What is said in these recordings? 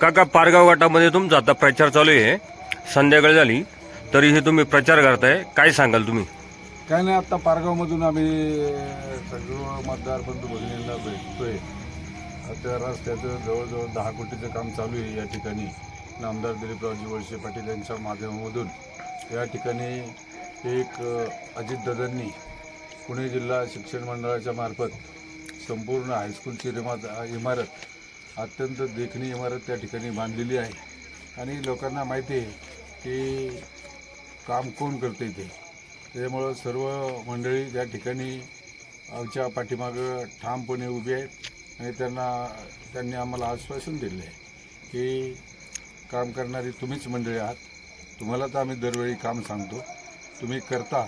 काका पारगाव गटामध्ये तुमचा आता प्रचार चालू आहे. संध्याकाळ झाली तरीही तुम्ही प्रचार करताय. काय सांगाल तुम्ही? काय नाही आत्ता पारगावमधून आम्ही सगळं मतदार बंधू भगिनींना भेटतोय. त्या रस्त्याचं जवळजवळ दहा कोटीचं काम चालू आहे या ठिकाणी. नामदार दिलीपरावजी वळसे पाटील यांच्या माध्यमामधून. या ठिकाणी एक अजितदादांनी पुणे जिल्हा शिक्षण मंडळाच्या मार्फत संपूर्ण हायस्कूलची रिमात इमारत अत्यंत देखणी इमारत त्या ठिकाणी बांधलेली आहे. आणि लोकांना माहिती आहे की काम कोण करते ते त्याच्यामुळं सर्व मंडळी त्या ठिकाणी आमच्या पाठीमागं ठामपणे उभी आहेत आणि त्यांना त्यांनी आम्हाला आश्वासन दिले आहे की काम करणारी तुम्हीच मंडळी आहात. तुम्हाला तर आम्ही दरवेळी काम सांगतो. तुम्ही करता.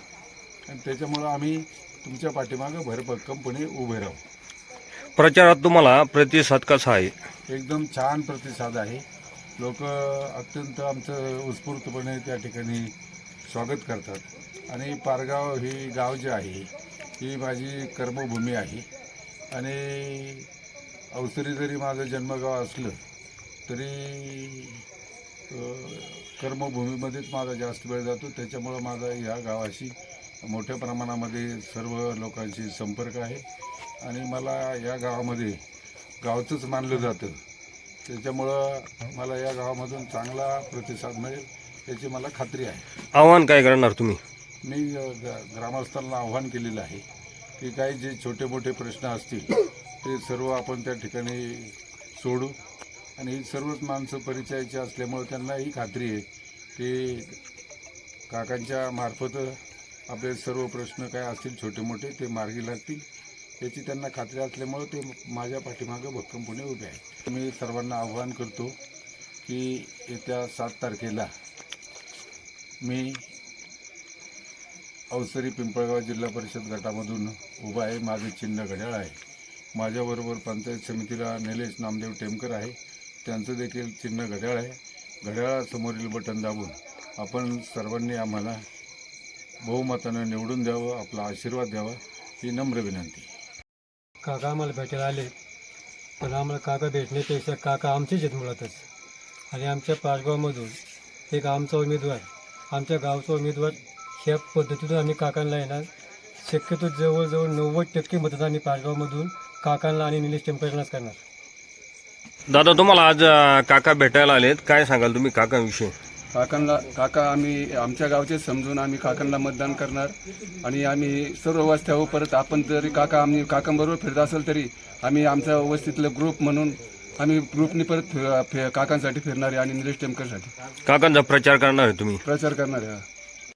आणि त्याच्यामुळं आम्ही तुमच्या पाठीमागं भरभक्कमपणे उभे राहू. प्रचारात तुम्हाला प्रतिसाद कसा आहे? एकदम छान प्रतिसाद आहे. लोक अत्यंत आमचं उत्स्फूर्तपणे त्या ठिकाणी स्वागत करतात. आणि पारगाव ही गाव जे आहे ही माझी कर्मभूमी आहे. आणि अवसरी जरी माझं जन्मगाव असलं तरी कर्मभूमीमध्येच माझा जास्त वेळ जातो. त्याच्यामुळं माझा ह्या गावाशी मोठ्या प्रमाणामध्ये सर्व लोकांशी संपर्क आहे. आणि मला या गावामध्ये गावचंच मानलं जातं. त्याच्यामुळं मला या गावामधून चांगला प्रतिसाद मिळेल याची मला खात्री आहे. आव्हान काय करणार तुम्ही? मी ग- ग्रामस्थांना आव्हान केलेलं आहे की काही जे छोटे मोठे प्रश्न असतील ते सर्व आपण त्या ठिकाणी सोडू. आणि ही सर्वच माणसं परिचयाची असल्यामुळे त्यांना ही खात्री आहे की काकांच्या मार्फत आपले सर्व प्रश्न काय असतील छोटे मोठे ते मार्गी लागतील. याची त्यांना खात्री असल्यामुळे ते माझ्या पाठीमागं भक्कमपणे उभे आहेत. मी सर्वांना आव्हान करतो की येत्या सात तारखेला मी अवसरी पिंपळगाव जिल्हा परिषद गटामधून उभा आहे. माझे चिन्ह घड्याळ आहे. माझ्याबरोबर पंचायत समितीला निलेश नामदेव टेमकर आहे. त्यांचं देखील चिन्ह घड्याळ आहे. घड्याळासमोरील बटन दाबून आपण सर्वांनी आम्हाला बहुमतानं निवडून द्यावं आपला आशीर्वाद द्यावा ही नम्र विनंती. काका आम्हाला भेटायला आले. पण आम्हाला काका भेटण्यापेक्षा काका आमचेच आहेत मुळातच. आणि आमच्या पाचगावमधून एक आमचा उमेदवार आमच्या गावचा उमेदवार ह्या पद्धतीतून आम्ही काकांना येणार शक्यतो जवळजवळ नव्वद टक्के मतदान आम्ही पाचगावमधून काकांना आणि निलेश टेम्परनाच करणार. दादा तुम्हाला आज अं, काका भेटायला आलेत. काय सांगाल तुम्ही काकांविषयी? काकांना काका आम्ही आमच्या गावचे समजून आम्ही काकांना मतदान करणार आणि आम्ही सर्व वस्त्यावर परत आपण जरी काका आम्ही काकांबरोबर फिरत असेल तरी आम्ही आमच्या वस्तीतलं ग्रुप म्हणून आम्ही ग्रुपनी परत फि- फि- काकांसाठी फिरणार आहे आणि निलेश टेमकरसाठी. काकांचा प्रचार करणार आहे तुम्ही? प्रचार करणार आहे